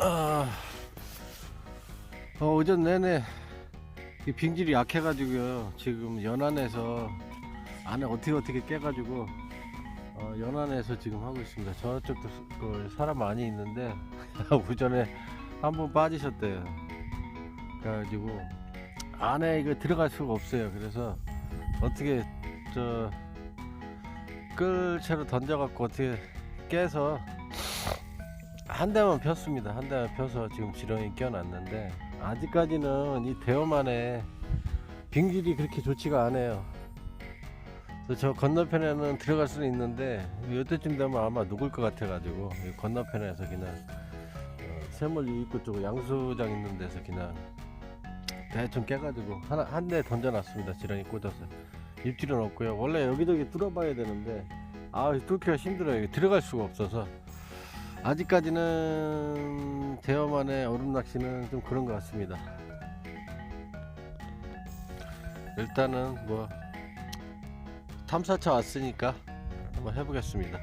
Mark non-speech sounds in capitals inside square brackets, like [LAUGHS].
아, 어, 오전 내내 이 빙질이 약해가지고요. 지금 연안에서 안에 어떻게 어떻게 깨가지고 어, 연안에서 지금 하고 있습니다. 저쪽도 스- 그 사람 많이 있는데 [LAUGHS] 오전에 한 분 빠지셨대요. 그래가지고 안에 이거 들어갈 수가 없어요. 그래서 어떻게 저 끌채로 던져갖고 어떻게 깨서 한 대만 폈습니다. 한 대만 펴서 지금 지렁이 껴놨는데 아직까지는 이 대어만에 빙질이 그렇게 좋지가 않아요. 저 건너편에는 들어갈 수는 있는데 이때쯤 되면 아마 녹을 것 같아가지고 이 건너편에서 그냥 어, 새물 입구 쪽 양수장 있는 데서 그냥 대충 깨가지고 하나 한 대 던져놨습니다. 지렁이 꽂아서 입질은 없고요. 원래 여기저기 뚫어봐야 되는데 아 뚫기가 힘들어요. 들어갈 수가 없어서 아직까지는 대어만의 얼음 낚시는 좀 그런 것 같습니다. 일단은 뭐 탐사차 왔으니까 한번 해보겠습니다.